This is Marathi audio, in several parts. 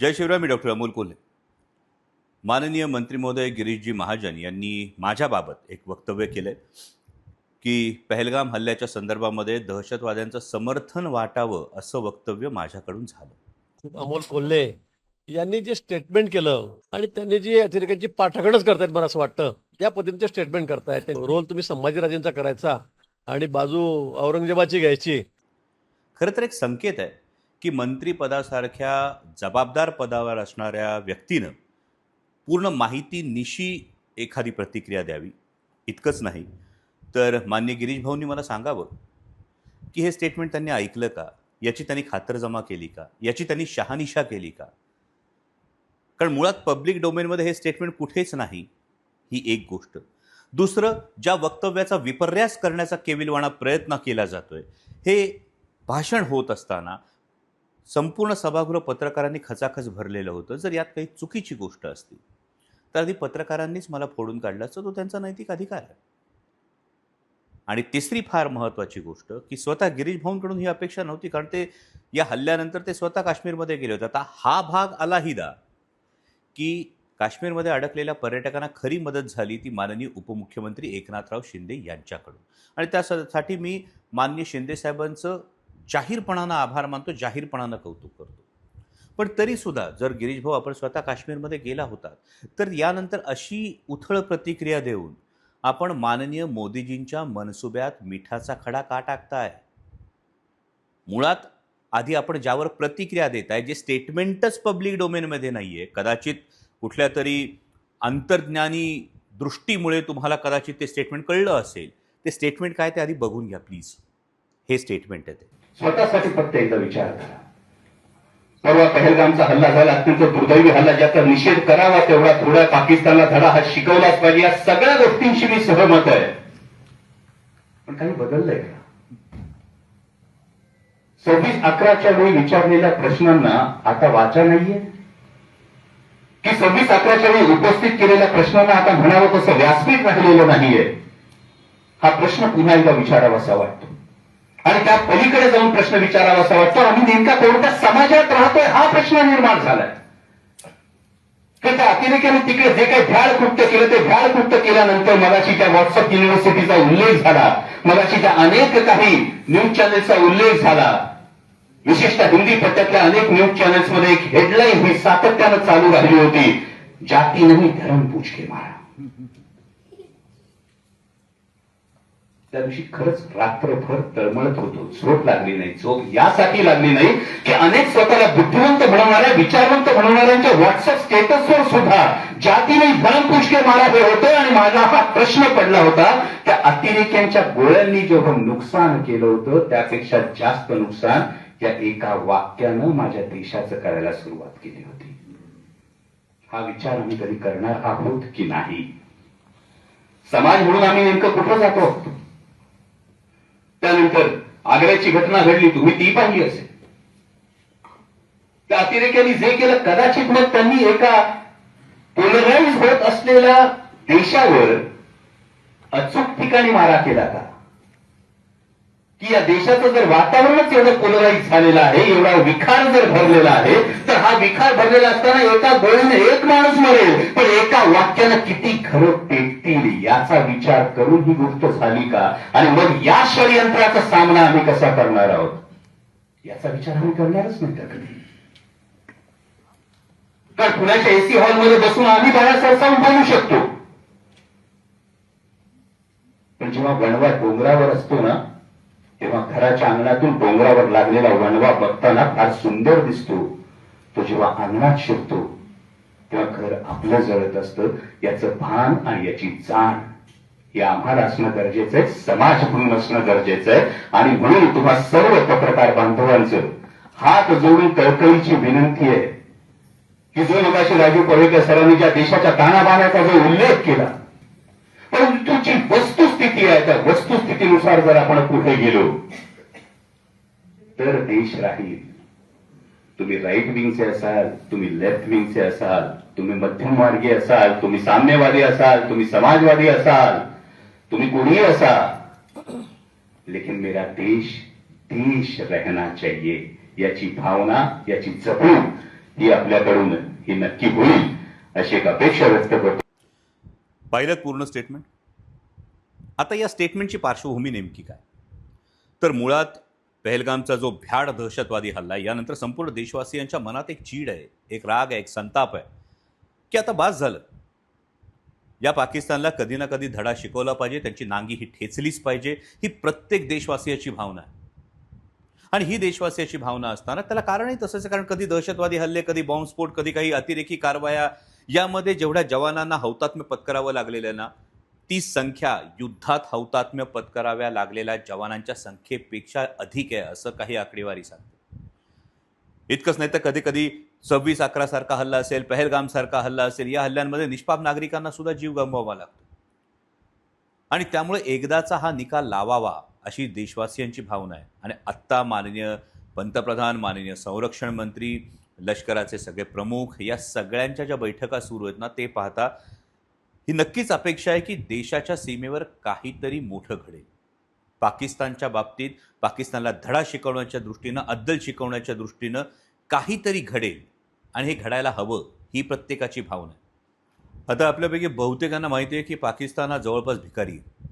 जय शिवराय मी डॉक्टर अमोल कोल्हे. माननीय मंत्री महोदय गिरीशजी महाजन यांनी माझ्याबाबत एक वक्तव्य केलं की पहलगाम हल्ल्याच्या संदर्भामध्ये दहशतवाद्यांचं समर्थन वाटावं असं वक्तव्य माझ्याकडून झालं. अमोल कोल्हे यांनी जे स्टेटमेंट केलं आणि त्यांनी जी अतिरेकांची पाठगणच करतायत मला असं वाटतं त्या पद्धतीचे स्टेटमेंट करतायत. रोल तुम्ही संभाजीराजेंचा करायचा आणि बाजू औरंगजेबाची घ्यायची. खरं तर एक संकेत आहे. की मंत्रिपदासारख्या जबाबदार पदावर असणाऱ्या व्यक्तीनं पूर्ण माहिती निशी एखादी प्रतिक्रिया द्यावी. इतकंच नाही. तर मान्य गिरीश भाऊंनी मला सांगावं की हे स्टेटमेंट त्यांनी ऐकलं का? याची त्यांनी खातरजमा केली का? याची त्यांनी शहानिशा केली का? कारण मुळात पब्लिक डोमेनमध्ये हे स्टेटमेंट कुठेच नाही. ही एक गोष्ट. दुसरं ज्या वक्तव्याचा विपर्यास करण्याचा केविलवाणा प्रयत्न केला जातोय हे भाषण होत असताना संपूर्ण सभागृह पत्रकारांनी खचाखच भरलेलं होतं. जर यात काही चुकीची गोष्ट असती तर आधी पत्रकारांनीच मला फोडून काढलं असतं. तो त्यांचा नैतिक अधिकार आहे. आणि तिसरी फार महत्त्वाची गोष्ट की स्वतः गिरीश भाऊंकडून ही अपेक्षा नव्हती कारण ते या हल्ल्यानंतर ते स्वतः काश्मीरमध्ये गेले होते. आता हा भाग आलाहिदा की काश्मीरमध्ये अडकलेल्या पर्यटकांना खरी मदत झाली ती माननीय उपमुख्यमंत्री एकनाथराव शिंदे यांच्याकडून. आणि त्यासाठी मी माननीय शिंदे साहेबांचं जाहीरपणानं आभार मानतो जाहीरपणानं कौतुक करतो. पण तरीसुद्धा जर गिरीश भाऊ आपण स्वतः काश्मीरमध्ये गेला होता तर यानंतर अशी उथळ प्रतिक्रिया देऊन आपण माननीय मोदीजींच्या मनसुब्यात मिठाचा खडा का टाकताय? मुळात आधी आपण ज्यावर प्रतिक्रिया देत आहे जे स्टेटमेंटच पब्लिक डोमेनमध्ये नाही आहे कदाचित कुठल्या तरी अंतर्ज्ञानी दृष्टीमुळे तुम्हाला कदाचित ते स्टेटमेंट कळलं असेल ते स्टेटमेंट काय ते आधी बघून घ्या प्लीज. हे स्टेटमेंट आहे ते. स्वतःसाठी फक्त एकदा विचार करा. परवा पहलगामचा हल्ला झाला अत्यंत दुर्दैवी हल्ला ज्याचा निषेध करावा तेवढा थोडा पाकिस्तानला धडा हा शिकवलाच पाहिजे. या सगळ्या गोष्टींशी मी सहमत आहे. पण काही बदललंय का? सव्वीस अकराच्या वेळी विचारलेल्या प्रश्नांना आता वाचा नाहीये? की सव्वीस अकराच्या वेळी उपस्थित केलेल्या प्रश्नांना आता म्हणावं तसं व्यासपीठ राहिलेलं नाहीये? हा प्रश्न पुन्हा एकदा विचारावासा वाटतो. आणि त्या पलीकडे जाऊन प्रश्न विचारावा असा वाटतो. आम्ही नेमका कोणत्या समाजात राहतोय हा प्रश्न निर्माण झालाय. तर त्या अतिरेक्याने तिकडे जे काही भ्याळ कृत्य केलं ते भ्याळ कृत्य केल्यानंतर मगाशी त्या व्हॉट्सअप युनिव्हर्सिटीचा उल्लेख झाला. मगाशी त्या अनेक काही न्यूज चॅनेलचा उल्लेख झाला. विशेषतः हिंदी पट्ट्यातल्या अनेक न्यूज चॅनेल्समध्ये एक हेडलाईन ही सातत्यानं चालू राहिली होती. जाती नाही धर्म पूछ के मारा. त्या दिवशी खरंच रात्रभर तळमळत होतो. झोप लागली नाही. झोप यासाठी लागली नाही की अनेक स्वतःला बुद्धिवंत बनवणाऱ्या विचारवंत बनवणाऱ्यांच्या व्हॉट्सअप स्टेटसवर सुद्धा जातीने नाही धर्म पुष्के मारा हे होतं आणि माझा हा प्रश्न पडला होता त्या अतिरेक्यांच्या गोळ्यांनी जेव्हा नुकसान केलं होतं त्यापेक्षा जास्त नुकसान या एका वाक्यानं माझ्या देशाचं करायला सुरुवात केली होती. हा विचार आम्ही कधी करणार आहोत की नाही? समाज म्हणून आम्ही नेमकं कुठं जातो? आहोत त्यानंतर आग्र्याची घटना घडली तुम्ही ती पाहिली असेल. त्या अतिरेक्यांनी जे केलं कदाचित मग त्यांनी एका पोलराईज होत असलेल्या देशावर अचूक ठिकाणी मारा केला का? की या देशाचं जर वातावरणच एवढं पोलराईज झालेलं आहे एवढा विखार जर भरलेला आहे तर हा विकार भरलेला असताना एका गोळीने एक माणूस मरेल पण एका वाक्यानं किती खरं पेटतील याचा विचार करून ही गोष्ट झाली का? आणि मग या षडयंत्राचा सामना आम्ही कसा करणार आहोत? याचा विचार आम्ही करणारच नाही तर कधी. कारण पुण्याच्या एसी हॉलमध्ये बसून आम्ही बाहेर सरसावून बोलू शकतो. पण जेव्हा वणवा डोंगरावर असतो ना तेव्हा घराच्या अंगणातून डोंगरावर लागलेला वणवा बघताना फार सुंदर दिसतो. तो जेव्हा अंगणात शिरतो तेव्हा घर आपलं जळत असतं याचं भान आणि याची जाण. हे आम्हाला असणं गरजेचं आहे समाज म्हणून असणं गरजेचं आहे आणि म्हणून तुम्हा सर्व पत्रकार बांधवांचं हात जोडून कळकळीची विनंती आहे की जो मगाशी राजू पवेकर सरांनी ज्या देशाच्या ताणाबाण्याचा जो उल्लेख केला परंतु जी वस्तुस्थिती आहे त्या परिस्थितीनुसार जर आपण पुढे गेलो तर देश राहील. तुम्ही राईट विंगचे असाल तुम्ही लेफ्ट विंगचे असाल तुम्ही मध्यमवर्गीय असाल तुम्ही साम्यवादी असाल तुम्ही समाजवादी असाल तुम्ही कोणीही असाल लेकिन मेरा देश देश रहना चाहिए. याची भावना याची जपणूक ही आपल्याकडून ही नक्की होईल अशी एक अपेक्षा व्यक्त करतो. पाहिलं पूर्ण स्टेटमेंट आता या स्टेटमेंटची पार्श्वभूमी नेमकी काय? तर मुळात पहलगामचा जो भ्याड दहशतवादी हल्ला आहे, यानंतर संपूर्ण देशवासियांच्या मनात एक चीड आहे एक राग आहे एक संताप आहे की आता बास झालं. या पाकिस्तानला कधी ना कधी धडा शिकवला पाहिजे त्यांची नांगी ही ठेचलीच पाहिजे ही प्रत्येक देशवासियाची भावना आहे. आणि ही देशवासियाची भावना असताना त्याला कारणही तसंच आहे कारण कधी दहशतवादी हल्ले कधी बॉम्बस्फोट कधी काही अतिरेकी कारवाया यामध्ये जेवढ्या जवानांना हौतात्म्य पत्करावं लागलेलं ना ती संख्या युद्धात हौतात्म्य पत्कराव्या लागलेल्या जवानांच्या संख्येपेक्षा अधिक आहे असं काही आकडेवारी सांगते. इतकंच नाही तर कधी कधी सव्वीस अकरा सारखा हल्ला असेल पहलगाम सारखा हल्ला असेल या हल्ल्यांमध्ये निष्पाप नागरिकांना सुद्धा जीव गमवावा लागतो. आणि त्यामुळे एकदाचा हा निकाल लावावा अशी देशवासियांची भावना आहे. आणि आत्ता माननीय पंतप्रधान माननीय संरक्षण मंत्री लष्कराचे सगळे प्रमुख या सगळ्यांच्या ज्या बैठका सुरू आहेत ना ते पाहता ही नक्कीच अपेक्षा आहे की देशाच्या सीमेवर काहीतरी मोठं घडेल. पाकिस्तानच्या बाबतीत पाकिस्तानला धडा शिकवण्याच्या दृष्टीनं अद्दल शिकवण्याच्या दृष्टीनं काहीतरी घडेल आणि हे घडायला हवं ही प्रत्येकाची भावना आहे. आता आपल्यापैकी बहुतेकांना माहिती आहे की पाकिस्तान हा जवळपास भिकारी आहे.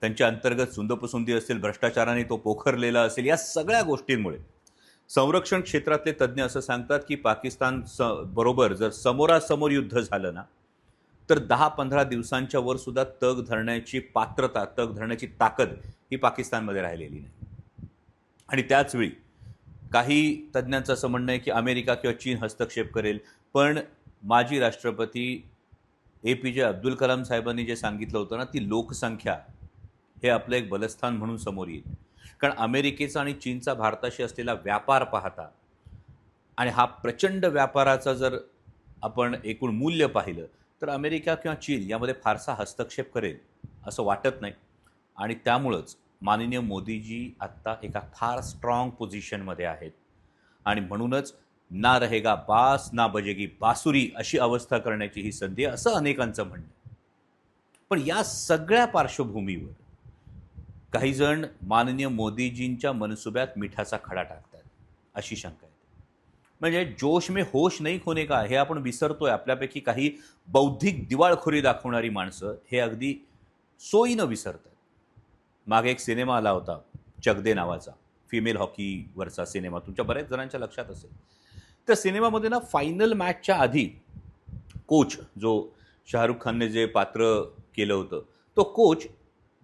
त्यांच्या अंतर्गत सुंदपसुंदी असेल भ्रष्टाचाराने तो पोखरलेला असेल या सगळ्या गोष्टींमुळे. संरक्षण क्षेत्रातले तज्ज्ञ असं सांगतात की पाकिस्तान स बरोबर जर समोरासमोर युद्ध झालं ना तर दहा पंधरा दिवसांच्या वर सुद्धा तग धरण्याची पात्रता तग धरण्याची ताकद ही पाकिस्तानमध्ये राहिलेली नाही. आणि त्याचवेळी काही तज्ज्ञांचं असं म्हणणं आहे की अमेरिका किंवा चीन हस्तक्षेप करेल पण माजी राष्ट्रपती ए पी जे अब्दुल कलाम साहेबांनी जे सांगितलं होतं ना ती लोकसंख्या हे आपलं एक बलस्थान म्हणून समोर येईल. कारण अमेरिकेचा आणि चीनचा भारताशी असलेला व्यापार पाहता आणि हा प्रचंड व्यापाराचा जर आपण एकूण मूल्य पाहिलं तर अमेरिका किंवा चीन यामध्ये फारसा हस्तक्षेप करेल असं वाटत नाही. आणि त्यामुळंच माननीय मोदीजी आत्ता एका फार स्ट्रॉंग पोझिशनमध्ये आहेत. आणि म्हणूनच ना रहेगा बास ना बजेगी बासुरी अशी अवस्था करण्याची ही संधी आहे असं अनेकांचं म्हणणं आहे. पण या सगळ्या पार्श्वभूमीवर काही जण माननीय मोदीजींच्या मनसुब्यात मिठाचा खडा टाकतात अशी शंका आहे. म्हणजे जोश में होश नाही होणे का? हे आपण विसरतोय. आपल्यापैकी काही बौद्धिक दिवाळखोरी दाखवणारी माणसं हे अगदी सोयीनं विसरतात. मागे एक सिनेमा आला होता चगदे नावाचा. फिमेल हॉकीवरचा सिनेमा. तुमच्या बऱ्याच जणांच्या लक्षात असेल. त्या सिनेमामध्ये ना फायनल मॅचच्या आधी कोच जो शाहरुख खानने जे पात्र केलं होतं तो कोच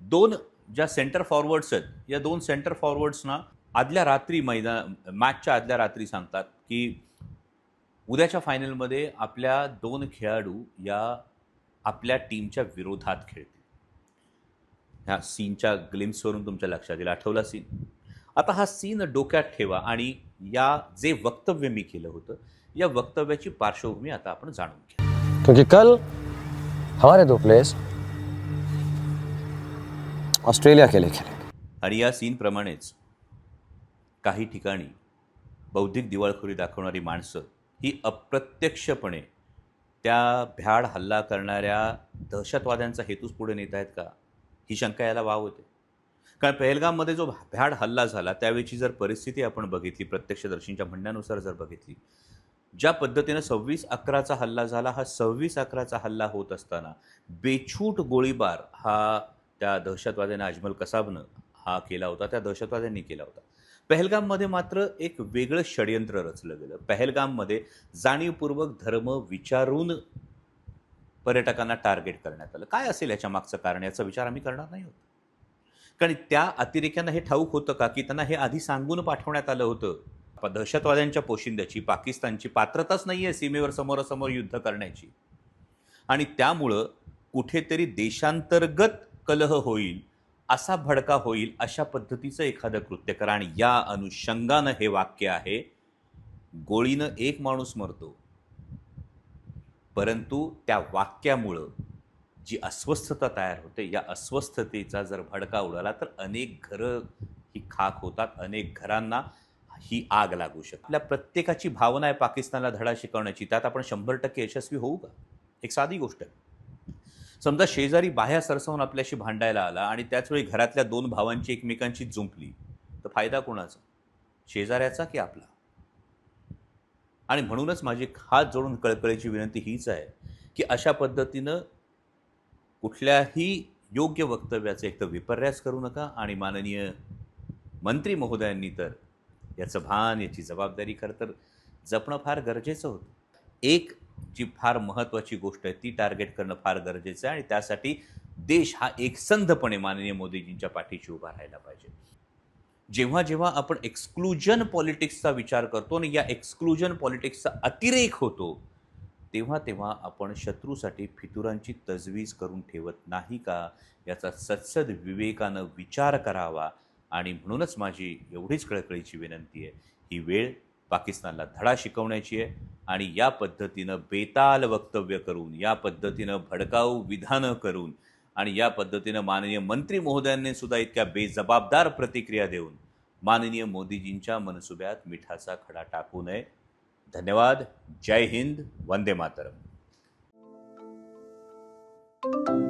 दोन ज्या सेंटर फॉरवर्ड्स आहेत या दोन सेंटर फॉरवर्ड्सना आदल्या रात्री मैदान मॅचच्या आदल्या रात्री सांगतात की उद्याच्या फायनलमध्ये आपल्या दोन खेळाडू या आपल्या टीमच्या विरोधात खेळतील. ह्या सीनच्या ग्लिम्सवरून तुमच्या लक्षात येईल. आठवला सीन. आता हा सीन डोक्यात ठेवा आणि या जे वक्तव्य मी केलं होतं या वक्तव्याची पार्श्वभूमी आता आपण जाणून घ्या. क्योंकि कल हमारे दो प्लेयर्स ऑस्ट्रेलिया के लिए खेलेंगे आणि या सीनप्रमाणेच काही ठिकाणी बौद्धिक दिवाळखोरी दाखवणारी माणसं ही अप्रत्यक्षपणे त्या भ्याड हल्ला करणाऱ्या दहशतवाद्यांचा हेतूच पुढे नेत आहेत का? ही शंका याला वाव होते. कारण पहलगाममध्ये जो भ्याड हल्ला झाला त्यावेळीची जर परिस्थिती आपण बघितली प्रत्यक्षदर्शींच्या म्हणण्यानुसार जर बघितली ज्या पद्धतीनं सव्वीस अकराचा हल्ला झाला हा सव्वीस अकराचा हल्ला होत असताना बेछूट गोळीबार हा त्या दहशतवाद्याने अजमल कसाबनं हा केला होता त्या दहशतवाद्यांनी केला होता. पहलगाममध्ये मात्र एक वेगळं षडयंत्र रचलं गेलं. पहलगाममध्ये जाणीवपूर्वक धर्म विचारून पर्यटकांना टार्गेट करण्यात आलं. काय असेल याच्या मागचं कारण? याचा विचार आम्ही करणार नाही होतो कारण त्या अतिरेक्यांना हे ठाऊक होतं का? की त्यांना हे आधी सांगून पाठवण्यात आलं होतं. दहशतवाद्यांच्या पोशिंद्याची पाकिस्तानची पात्रताच नाही आहे सीमेवर समोरासमोर युद्ध करण्याची. आणि त्यामुळं कुठेतरी देशांतर्गत कलह होईल असा भडका होईल अशा पद्धतीचं एखादं कृत्य करा. आणि या अनुषंगानं हे वाक्य आहे गोळीनं एक माणूस मरतो परंतु त्या वाक्यामुळं जी अस्वस्थता तयार होते या अस्वस्थतेचा जर भडका उडाला तर अनेक घरं ही खाक होतात अनेक घरांना ही आग लागू शकते. आपल्या प्रत्येकाची भावना आहे पाकिस्तानला धडा शिकवण्याची. त्यात आपण शंभर टक्के यशस्वी होऊ का? एक साधी गोष्ट. आहे समजा शेजारी बाह्या सरसावून आपल्याशी भांडायला आला आणि त्याचवेळी घरातल्या दोन भावांची एकमेकांची जुंपली तर फायदा कोणाचा? शेजाऱ्याचा की आपला? आणि म्हणूनच माझी हात जोडून कळकळीची विनंती हीच आहे की अशा पद्धतीनं कुठल्याही योग्य वक्तव्याचं एक तर विपर्यास करू नका आणि माननीय मंत्री महोदयांनी तर याचं भान याची जबाबदारी खरं तर जपणं फार गरजेचं होतं. एक जी फार महत्त्वाची गोष्ट आहे ती टार्गेट करणं फार गरजेचं आहे आणि त्यासाठी देश हा एकसंधपणे माननीय मोदीजींच्या पाठीशी उभा राहायला पाहिजे. जेव्हा जेव्हा आपण एक्सक्लुजन पॉलिटिक्सचा विचार करतो आणि या एक्सक्लुजन पॉलिटिक्सचा अतिरेक होतो तेव्हा तेव्हा आपण शत्रूसाठी फितुरांची तजवीज करून ठेवत नाही का? याचा सत्सद विवेकानं विचार करावा आणि म्हणूनच माझी एवढीच कळकळीची विनंती आहे. ही वेळ पाकिस्तानला धडा शिकवण्याची आहे. आणि या पद्धतीनं बेताल वक्तव्य करून या पद्धतीनं भडकाऊ विधानं करून आणि या पद्धतीनं माननीय मंत्री महोदयांनी सुद्धा इतक्या बेजबाबदार प्रतिक्रिया देऊन माननीय मोदीजींच्या मनसुब्यात मिठाचा खडा टाकू नये. धन्यवाद. जय हिंद. वंदे मातरम.